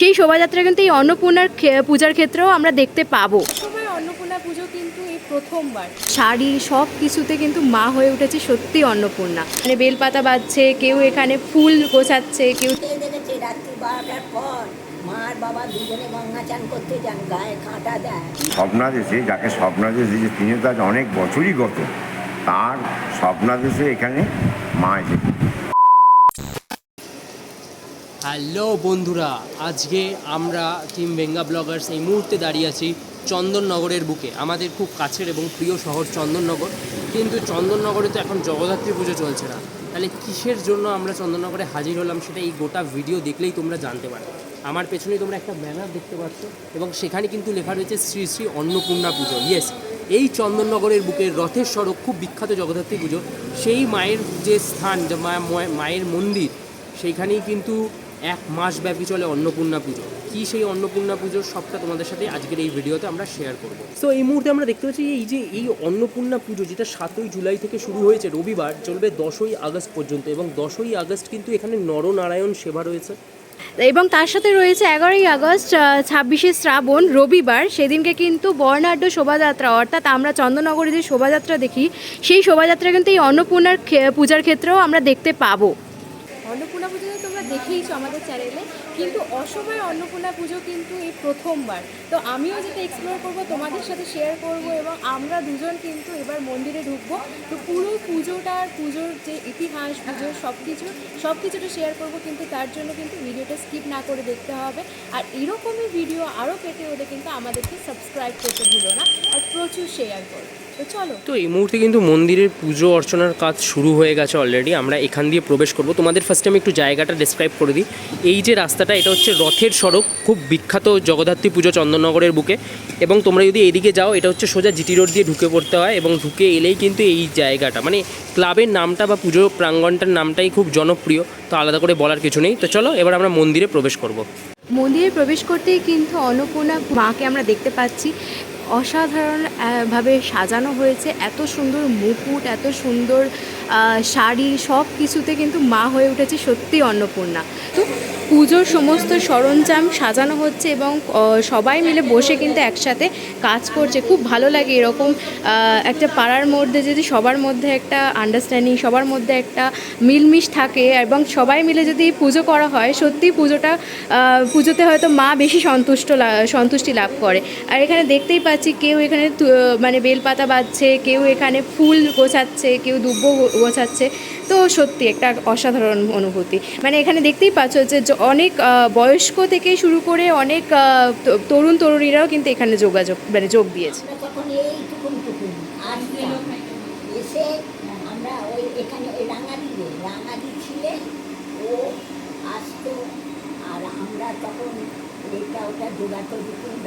সেই শোভাযাত্রা কিন্তু এই অন্নপূর্ণার খে- পূজার ক্ষেত্রেও আমরা দেখতে পাবো। অন্নপূর্ণা পুজো কিন্তু এই প্রথমবার। শাড়ি সব কিছুতে কিন্তু মা হয়ে উঠেছে সত্যি অন্নপূর্ণা। মানে বেলপাতা বাজছে কেউ এখানে ফুল গোছাচ্ছে কেউ দেখেছে রাত্রি বারোটার পর? মার বাবা দুজনে গঙ্গা চান করতে যান গায়ে কাঁটা দেয়। স্বপ্নাদেশে যাকে স্বপ্নাদেশ দিয়েছে তিনি তো আজ অনেক বছরই গত তার স্বপ্নাদেশে এখানে মা এসেছে। হ্যালো বন্ধুরা, আজকে আমরা টিম বেঙ্গা ব্লগার্স এই মুহূর্তে দাঁড়িয়ে আছি চন্দননগরের বুকে, আমাদের খুব কাছের এবং প্রিয় শহর চন্দননগর। কিন্তু চন্দননগরে তো এখন জগদ্ধাত্রী পুজো চলছে না। তাহলে কিসের জন্য আমরা চন্দননগরে হাজির হলাম সেটা এই গোটা ভিডিও দেখলেই তোমরা জানতে পারবে। আমার পেছনেই তোমরা একটা ব্যানার দেখতে পাচ্ছ এবং সেখানে কিন্তু লেখা রয়েছে শ্রী শ্রী অন্নপূর্ণা পুজো। ইয়েস এই চন্দননগরের বুকে রথের সড়ক খুব বিখ্যাত জগদ্ধাত্রী পুজো। সেই মায়ের যে স্থান মায়ের মন্দির, সেইখানেই কিন্তু এক মাস ব্যাপী চলে অন্নপূর্ণা পুজো। কী সেই অন্নপূর্ণা পুজোর সবটা তোমাদের সাথে আজকের এই ভিডিওতে আমরা শেয়ার করব? তো এই মুহূর্তে আমরা দেখতে পাচ্ছি এই যে, এই অন্নপূর্ণা পুজো যেটা সাতই জুলাই থেকে শুরু হয়েছে, রবিবার, চলবে দশই আগস্ট পর্যন্ত এবং দশই আগস্ট কিন্তু এখানে নরনারায়ণ সেবা রয়েছে। এবং তার সাথে রয়েছে এগারোই আগস্ট ছাব্বিশে শ্রাবণ, রবিবার। সেদিনকে কিন্তু বর্ণাঢ্য শোভাযাত্রা, অর্থাৎ আমরা চন্দননগরে যে শোভাযাত্রা দেখি, সেই শোভাযাত্রা কিন্তু এই অন্নপূর্ণার পূজার ক্ষেত্রেও আমরা দেখতে পাবো। অন্নপূর্ণা পুজো তোমরা দেখেইছো আমাদের চ্যানেলে। কিন্তু অসময় অন্নপূর্ণা পুজো কিন্তু এই প্রথমবার। তো আমিও যেটা এক্সপ্লোর করব, তোমাদের সাথে শেয়ার করব এবং আমরা দুজন কিন্তু এবার মন্দিরে ঢুকবো। তো পুরো পুজোটার পুজোর যে ইতিহাস, পুজোর সব কিছু সব কিছুটা শেয়ার করব কিন্তু তার জন্য কিন্তু ভিডিওটা স্কিপ না করে দেখতে হবে। আর এরকমই ভিডিও আরও পেতে হলে কিন্তু আমাদেরকে সাবস্ক্রাইব করতে ভুলো না আর প্রচুর শেয়ার করো। তো চলো। তো এই মুহূর্তে কিন্তু মন্দিরের পুজো অর্চনার কাজ শুরু হয়ে গেছে অলরেডি আমরা এখান দিয়ে প্রবেশ করব। তোমাদের ফার্স্টে আমি একটু জায়গাটা ডিসক্রাইব করে দিই। এই যে রাস্তাটা এটা হচ্ছে রথের সড়ক খুব বিখ্যাত জগদ্ধাত্রী পুজো চন্দননগরের বুকে। এবং তোমরা যদি এদিকে যাও এটা হচ্ছে সোজা জিটি রোড দিয়ে ঢুকে পড়তে হয় এবং ঢুকে এলেই কিন্তু এই জায়গাটা। মানে ক্লাবের নামটা বা পুজো প্রাঙ্গণটার নামটাই খুব জনপ্রিয় তো আলাদা করে বলার কিছু নেই। তো চলো এবার আমরা মন্দিরে প্রবেশ করব। মন্দিরে প্রবেশ করতেই কিন্তু অন্নপূর্ণা মাকে আমরা দেখতে পাচ্ছি। অসাধারণ আহ, ভাবে সাজানো হয়েছে এত সুন্দর মুকুট এত সুন্দর শাড়ি সব কিছুতে কিন্তু মা হয়ে উঠেছে সত্যি অন্নপূর্ণা। তো পুজোর সমস্ত সরঞ্জাম সাজানো হচ্ছে এবং সবাই মিলে বসে কিন্তু একসাথে কাজ করছে। খুব ভালো লাগে এরকম একটা পাড়ার মধ্যে যদি সবার মধ্যে একটা আন্ডারস্ট্যান্ডিং সবার মধ্যে একটা মিলমিশ থাকে এবং সবাই মিলে যদি পুজো করা হয়, সত্যি পুজোটা পুজোতে হয়তো মা বেশি সন্তুষ্ট সন্তুষ্টি লাভ করে। আর এখানে দেখতেই পাচ্ছি কেউ এখানে মানে বেলপাতা বাজছে, কেউ এখানে ফুল গোছাচ্ছে, কেউ দুব্ব গো- গোছাচ্ছে তো সত্যি একটা অসাধারণ অনুভূতি। মানে এখানে দেখতেই পাচ্ছ যে অনেক বয়স্ক থেকে শুরু করে অনেক তরুণ তরুণীরাও কিন্তু এখানে যোগাযোগ মানে যোগ দিয়েছে।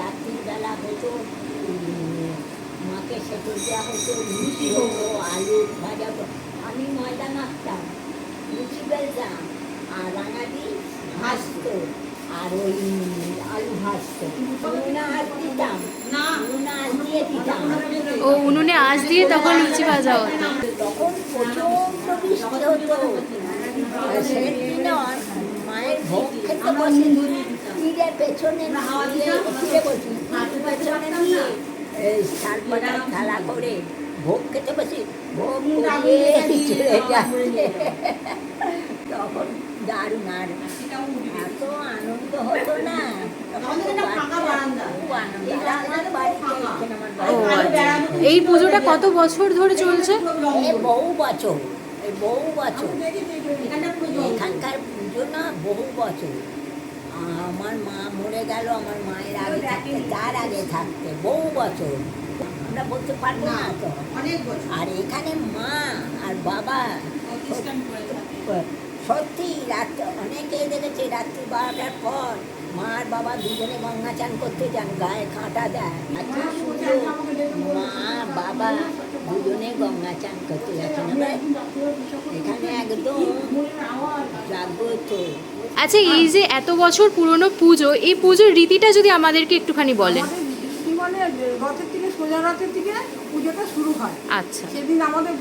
রাত্রিবেলা হতো মাকে সেতু দেওয়া হতো লুচি হতো আলু ভাজা হতো আমি ময়দা মাখতাম লুচি বেলতাম আর রাঙাদি ভাজতো আর ওই আলু ভাজতো ও উনুনে আঁচ দিয়ে তখন লুচি ভাজা হতো। তখন প্রচণ্ড বৃষ্টি হতো। সেদিন মায়ের ভোগ খেতে বসে তীরের পেছনে তীরে বসি পেছনে নিয়ে এই শালপাতার করে ভোগ খেতে বসি ভোগ করিয়ে চলে যাচ্ছে। তখন দারুণ আর এত আনন্দ হতো না। আচ্ছা। এই পুজোটা কত বছর ধরে চলছে? বহু বছর বহু বছর। এখানকার পুজো না বহু বছর। আমার মা মরে গেল আমার মায়ের আগে থাকতে তার আগে থাকতে বহু বছর। আমরা বলতে পারব না তো। আর এখানে মা আর বাবা সত্যি রাত্রে অনেকে দেখেছে রাত্রি বারোটার পর মা আর বাবা দুজনে গঙ্গা চান করতে যান গায়ে কাঁটা দেয়। মা বাবা দুজনে গঙ্গা চান করতে যাচ্ছেন। এখানে একদম জাগ্রত। আচ্ছা এই যে এত বছর পুরনো পুজো এই পুজোর রীতিটা যদি আমাদেরকে একটুখানি বলেন। কি মানে রথের থেকে সোজা রথের থেকে পুজোটা শুরু হয়। আচ্ছা। সেদিন আমাদের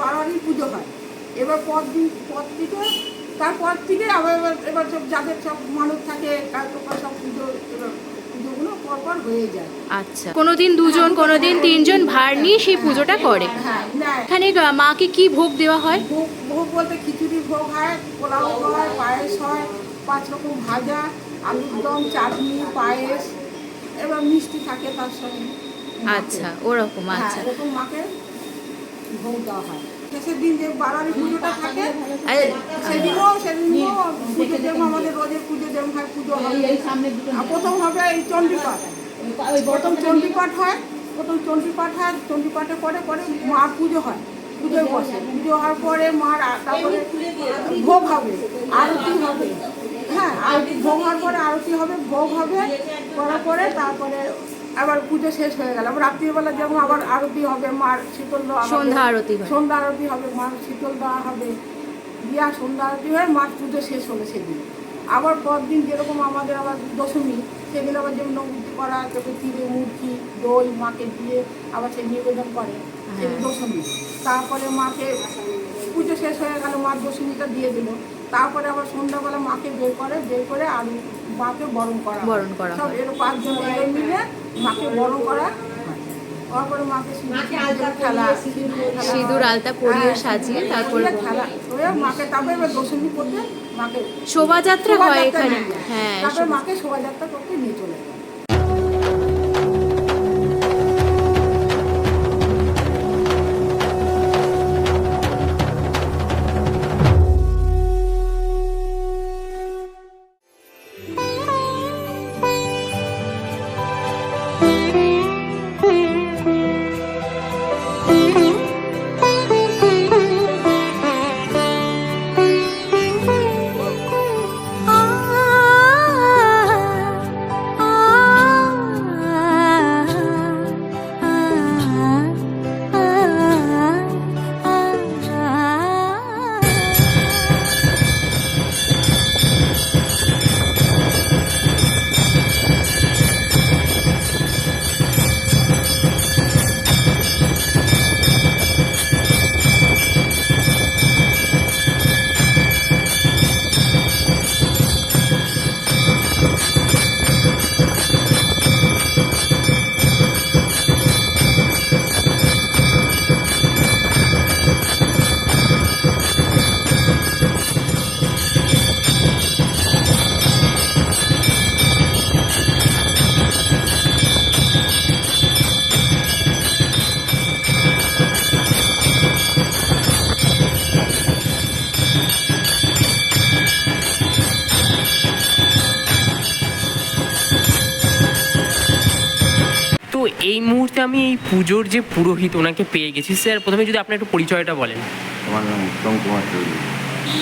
পুজো হয়। এবার পর দিন পর থেকে তারপর থেকে আবার এবার এবার সব যাদের সব মানুষ থাকে সব পুজো পুজোগুলো পরপর হয়ে যায়। আচ্ছা। কোনোদিন দুজন কোনোদিন তিনজন ভার নিয়ে সেই পুজোটা করে। হ্যাঁ এখানে মাকে কি ভোগ দেওয়া হয়? ভোগ ভোগ বলতে খিচুড়ি ভোগ হয় পোলাও হয় পায়েস হয় পাঁচ রকম ভাজা আলুর দম চাটনি পায়েস এবার মিষ্টি থাকে তার সঙ্গে। আচ্ছা ওরকম হ্যাঁ আচ্ছা। এরকম মাকে ভোগ দেওয়া হয়। শেষের দিন যে বাড়ারি পুজোটা থাকে সেদিনও সেদিনও পুজো যেমন আমাদের রোজের পুজো যেমন হয় পুজো হবে প্রথম হবে এই চণ্ডীপাঠ। প্রথম চণ্ডীপাঠ। হয় প্রথম চণ্ডীপাঠ হয় চণ্ডীপাঠের পরে পরে মার পুজো হয়। পুজোয় বসে। পুজো হওয়ার পরে মার তারপরে ভোগ হবে আরতি হবে। হ্যাঁ আরতি ভোগ হওয়ার পরে আরতি হবে ভোগ হবে করার পরে তারপরে আবার পুজো শেষ হয়ে গেল। আবার রাত্রিবেলা যেমন আবার আরতি হবে মার শীতল দেওয়া সন্ধ্যা আরতি সন্ধ্যা আরতি হবে মার শীতল দেওয়া হবে দিয়া সন্ধ্যা আরতি হয়ে মার পুজো শেষ হলো সেদিন। আবার পরদিন যেরকম আমাদের আবার দশমী সেদিন আবার যেমন করা চোখে তীরে মূর্তি দই মাকে দিয়ে আবার সে নিবেদন করে সেদিন দশমী। তারপরে মাকে পুজো শেষ হয়ে গেল মার দশমীটা দিয়ে দিল। তারপরে আবার সন্ধ্যাবেলা মাকে বের করে বের করে আর মাকে বরণ করা বরণ করা সব হয়। এর পাঁচজন মিলে মাকে বড় করা মাকে সিঁদুর খেলা। খেলা। সিঁদুর আলতা পরিয়ে হ্যাঁ, সাজিয়ে তারপর শোভাযাত্রা হয় এখানে। হ্যাঁ মাকে শোভাযাত্রা করতে নিয়ে চলে যায়। এই মুহূর্তে আমি এই পুজোর যে পুরোহিত ওনাকে পেয়ে গেছি স্যার প্রথমে যদি আপনি একটু পরিচয়টা বলেন। তোমার নাম উত্তম কুমার চৌধুরী।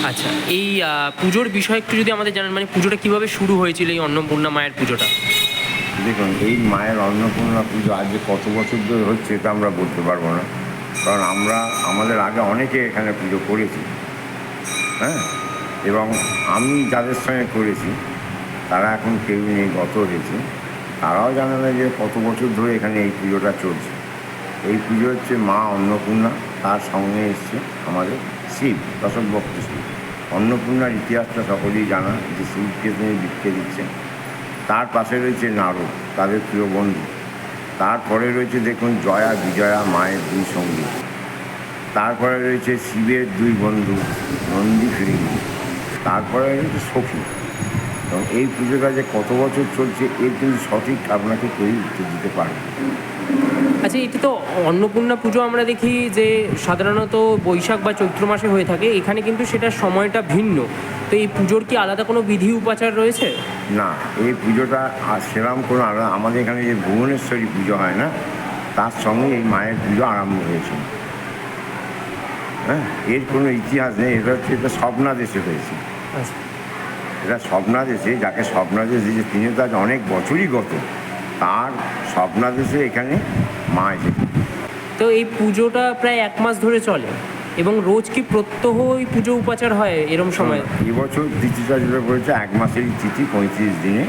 আচ্ছা এই পুজোর বিষয়ে একটু যদি আমাদের জানান মানে পুজোটা কীভাবে শুরু হয়েছিল এই অন্নপূর্ণা মায়ের পুজোটা? দেখুন এই মায়ের অন্নপূর্ণা পুজো আজ যে কত বছর ধরে হচ্ছে এটা আমরা বলতে পারব না। কারণ আমরা আমাদের আগে অনেকে এখানে পুজো করেছি। হ্যাঁ? এবং আমি যাদের সঙ্গে করেছি তারা এখন কেউ নেই গত হয়েছে। তারাও জানে না যে কত বছর ধরে এখানে এই পুজোটা চলছে। এই পুজো হচ্ছে মা অন্নপূর্ণা, তার সঙ্গে এসছে আমাদের শিব দশক ভক্ত শিব। অন্নপূর্ণার ইতিহাসটা সকলেই জানা, যে শিবকে তিনি বিক্রে দিচ্ছেন। তার পাশে রয়েছে নারদ, তাদের প্রিয় বন্ধু। তারপরে রয়েছে দেখুন জয়া, বিজয়া, মায়ের দুই সঙ্গী। তারপরে রয়েছে শিবের দুই বন্ধু, নন্দী ফিরিঙ্গি। তারপরে রয়েছে সখী। এবং এই পুজোটা যে কত বছর চলছে এর কিন্তু সঠিক আপনাকে কেউই উত্তর দিতে পারবে না। আচ্ছা এটা তো অন্নপূর্ণা পুজো আমরা দেখি যে সাধারণত বৈশাখ বা চৈত্র মাসে হয়ে থাকে এখানে কিন্তু সেটার সময়টা ভিন্ন। তো এই পুজোর কি আলাদা কোনো বিধি উপাচার রয়েছে? না এই পুজোটা আর সেরকম কোনো আলাদা আমাদের এখানে যে ভুবনেশ্বরী পুজো হয় না তার সঙ্গে এই মায়ের পুজো আরম্ভ হয়েছে। হ্যাঁ এর কোনো ইতিহাস নেই এটা হচ্ছে এটা স্বপ্নাদেশে হয়েছে। আচ্ছা। এটা স্বপ্নাদেশে যাকে স্বপ্নাদেশ দিয়েছে তিনি তো আজ অনেক বছরই গত তার স্বপ্নাদেশে এখানে মা এসেছে তো এই পুজোটা প্রায় এক মাস ধরে চলে এবং রোজ কি প্রত্যহ ওই পুজো উপাচার হয় এরম সময়? এবছর তিথিটা যেটা পড়েছে এক মাসেরই তিথি পঁয়ত্রিশ দিনে।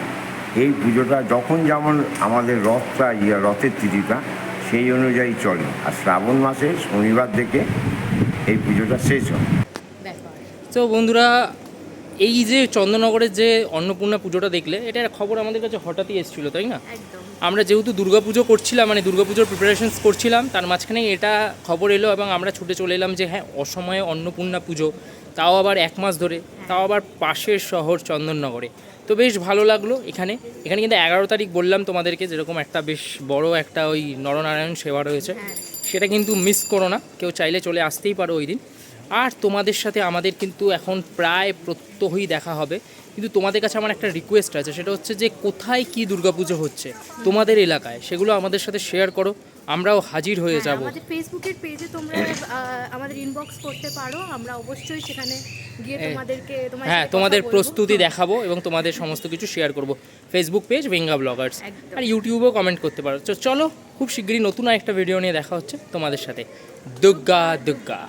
এই পুজোটা যখন যেমন আমাদের রথটা ইয়া রথের তিথিটা সেই অনুযায়ী চলে। আর শ্রাবণ মাসে শনিবার থেকে এই পুজোটা শেষ হয়। তো বন্ধুরা এই যে চন্দননগরের যে অন্নপূর্ণা পুজোটা দেখলে এটার খবর আমাদের কাছে হঠাৎই এসেছিল তাই না? আমরা যেহেতু দুর্গাপুজো করছিলাম মানে দুর্গাপুজোর প্রিপারেশনস করছিলাম তার মাঝখানে এটা খবর এলো এবং আমরা ছুটে চলে এলাম যে হ্যাঁ অসময়ে অন্নপূর্ণা পুজো তাও আবার এক মাস ধরে তাও আবার পাশের শহর চন্দননগরে। তো বেশ ভালো লাগল এখানে। এখানে কিন্তু এগারো তারিখ বললাম তোমাদেরকে যেরকম একটা বেশ বড় একটা ওই নরনারায়ণ সেবা রয়েছে সেটা কিন্তু মিস করো না কেউ চাইলে চলে আসতেই পারো ওই দিন। আর তোমাদের সাথে আমাদের কিন্তু এখন প্রায় প্রত্যহই দেখা হবে। কিন্তু তোমাদের কাছে আমার একটা রিকোয়েস্ট আছে সেটা হচ্ছে যে কোথায় কি দুর্গাপুজো হচ্ছে তোমাদের এলাকায় সেগুলো আমাদের সাথে শেয়ার করো আমরাও হাজির হয়ে হ্যাঁ, যাব। আমাদের ফেসবুকের পেজে তোমরা আমাদের ইনবক্স করতে পারো আমরা অবশ্যই সেখানে গিয়ে হ্যাঁ। তোমাদেরকে হ্যাঁ তোমাদের প্রস্তুতি দেখাবো এবং তোমাদের সমস্ত কিছু শেয়ার করব। ফেসবুক পেজ বেঙ্গা ব্লগার্স আর ইউটিউবেও কমেন্ট করতে পারো। চলো খুব শীঘ্রই নতুন একটা ভিডিও নিয়ে দেখা হচ্ছে তোমাদের সাথে। দুর্গা দুর্গা